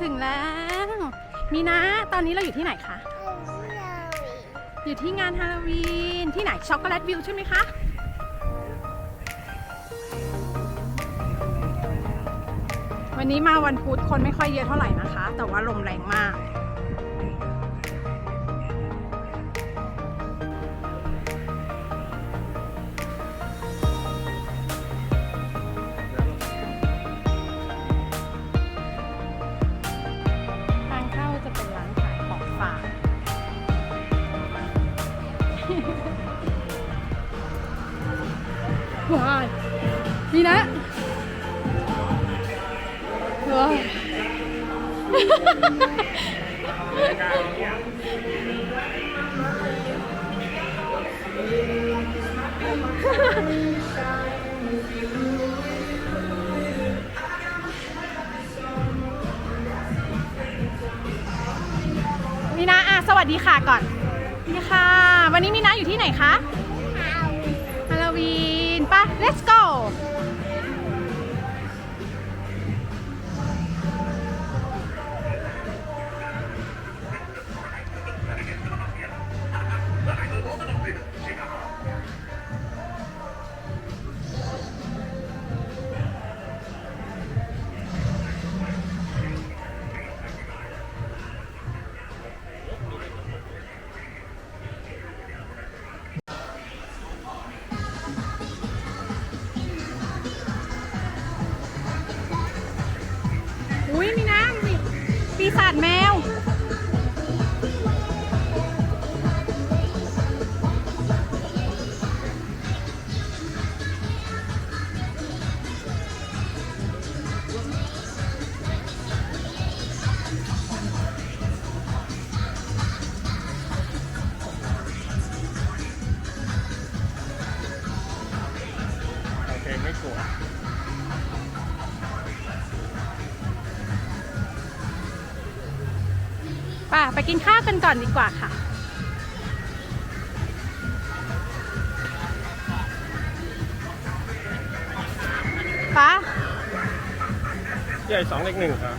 ถึงแล้ว มีนะ ตอนนี้เราอยู่ที่ไหนคะ อยู่ที่งานฮาโลวีน ที่ไหนช็อกโกแลตวิวใช่ไหมคะวันนี้มาวันพุธคนไม่ค่อยเยอะเท่าไหร่นะคะ แต่ว่าลมแรงมาก ว้ายนี่นะว้ามีนาอะสวัสดีค่ะก่อนนี่ค่ะ วันนี้มีนาอยู่ที่ไหนคะ ป่ะไปกินข้าวกันก่อนดีกว่าค่ะ ป้าใหญ่สองเล็กหนึ่งครับ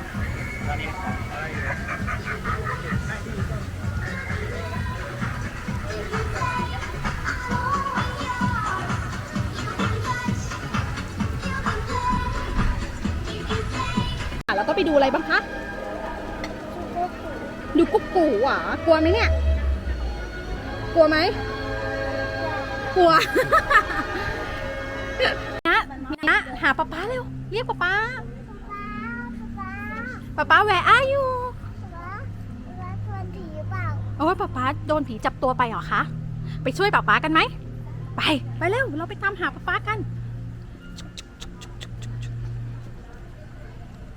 แล้วก็ไปดูอะไรบ้างคะ ดูกุ๊กกูหวะกลัวไหมเนี่ย กลัวไหม กลัว นะนะหาป๊าป๊าเร็ว เรียกป๊าป๊าป๊าป๊าแวร์อาอยู่โอ้ยป๊าป๊าโดนผีจับตัวไปเหรอคะ ไปช่วยป๊าป๊ากันไหม ไป ไปเร็ว เราไปตามหาป๊าป๊ากัน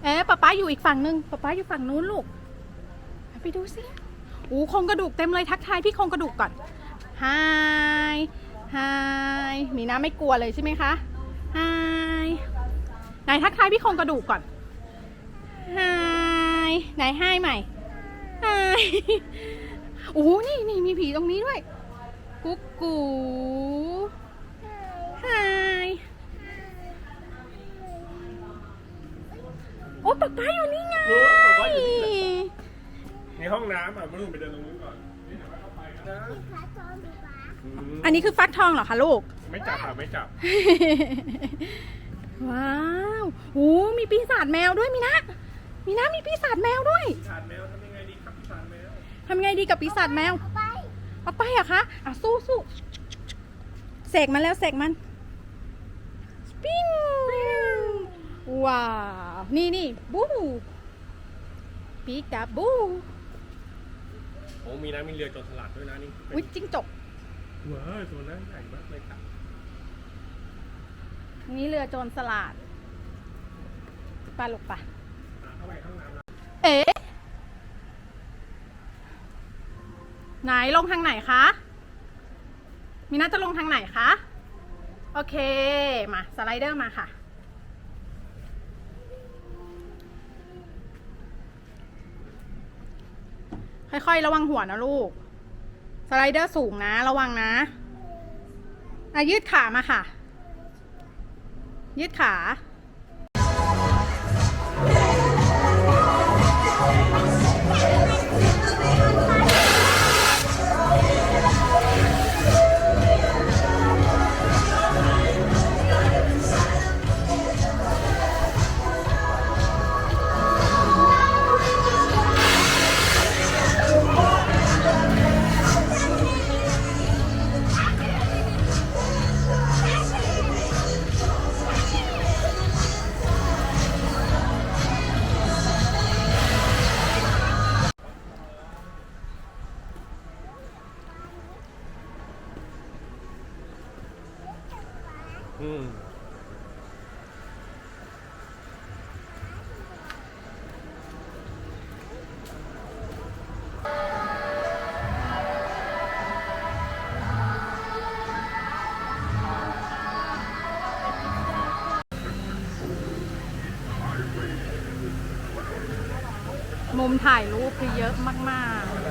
เอ๊ะป๊าป๊าอยู่อีกฝั่งนึงป๊าป๊าอยู่ฝั่งนู้นลูก ไปดูสิโอ้โครงกระดูกเต็มเลยทักทายพี่โครงกระดูกก่อนฮายฮายมีน้าไม่กลัวเลยใช่ไหมคะฮายไหนทักทายพี่โครงกระดูกก่อนฮายไหนฮายใหม่ฮายโอ้โหนี่นี่มีผีตรงนี้ด้วย กุ๊กกูฮายโอ้ป๊าป๊าอยู่นี่ไง ห้องน้ำอะไม่รู้ไปเดินตรงนู้นก่อนนี่เดี๋ยวเข้าไปนะอืมอันนี้คือฟักทองเหรอคะลูก ไม่จับค่ะไม่จับ ว้าวโอ้มีปีศาจแมวด้วยมีนะ มีนะมีปีศาจแมวด้วยสารแมวทำยังไงดีครับสารแมวทำไงดีกับปีศาจแมวเอาไปเหรอะคะอะสู้สู้เสกมันแล้วเสกมันปิ้งว้าว นี่นี่บูปีกาบูโอ้มีน้ำมีเรือจนสลัดด้วยนะนี่อุ้ยจิ้งจกว้าวตัวนั้นใหญ่มากเลยครับนี่เรือโจรสลัดปลาลูกปะอะเข้าไปห้องน้ำนะเอ๊ะไหนลงทางไหนคะ มีน่าจะลงทางไหนคะ โอเค มา สไลเดอร์มาค่ะ ค่อยๆ ระวังหัวนะลูก สไลเดอร์สูงนะ ระวังนะอะยืดขามาค่ะ ยืดขา มุมถ่ายรูปคือเยอะมาก ๆ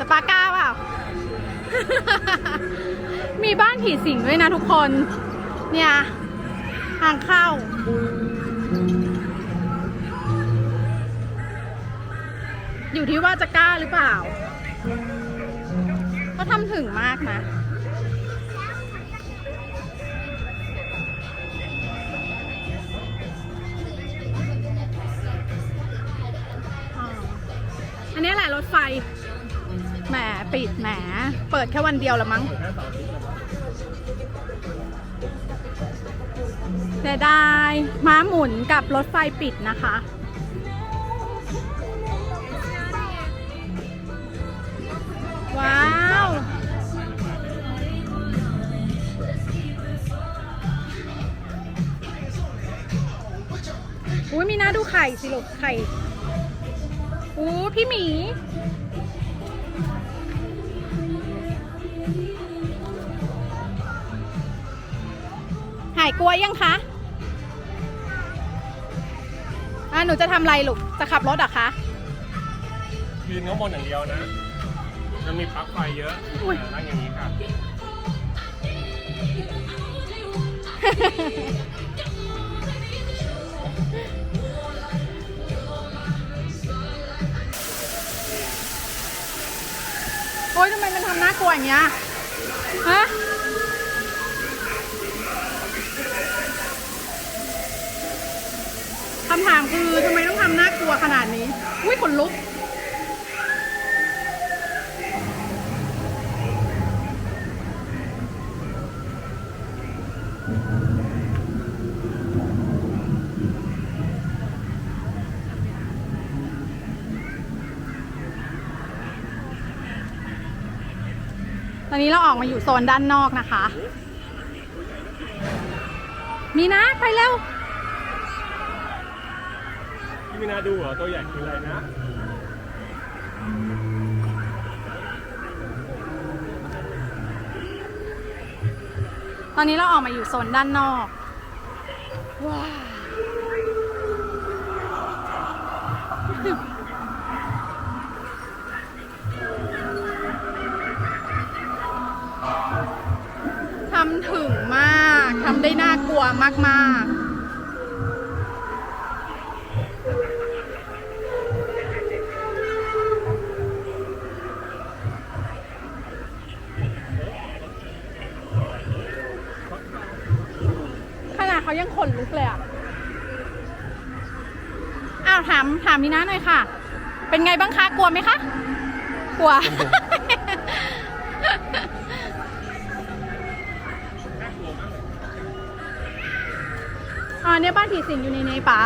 ส ปาก้าเปล่า มีบ้านผีสิงด้วยนะทุกคน เนี่ยทางเข้า อยู่ที่ว่าจะกล้าหรือเปล่าเขาทำถึงมากนะอันนี้แหละรถไฟ หมปิดแหมเปิดแค่วันเดียวละมั้งแค่เสาร์อาทิตย์เลยมั้งเสียดายม้าหมุนกับรถไฟปิดนะคะ ว้าวอุ้ยมีหน้าดูไข่สิลูกไข่อู้พี่หมีายกลัวยังคะอะหนูจะทำอะไรลูก จะขับรถเหรอะคะ ยืนข้างบนอย่างเดียวนะจะมีปลั๊กไฟเยอะอุ้ยแต่นั่งอย่างนี้ค่ะ โอ๊ยทำไมมันทำน่ากลัวอย่างเงี้ย ฮะ คำถามคือทำไมต้องทำน่ากลัวขนาดนี้ อุ้ยขนลุก ตอนนี้เราออกมาอยู่โซนด้านนอกนะคะ มีนะ ไปเร็ว พี่มินาดูเหรอตัวใหญ่คืออะไรนะตอนนี้เราออกมาอยู่โซนด้านนอกว้าวทำถึงมาก ทำได้น่ากลัวมาก ๆ ยังขนลุกเลยอะอ้าวถามถามมีน้าหน่อยค่ะ เป็นไงบ้างคะกลัวไหมคะ กลัวอ๋อเนี่ยบ้านผีสิงอยู่ในนี้ปะ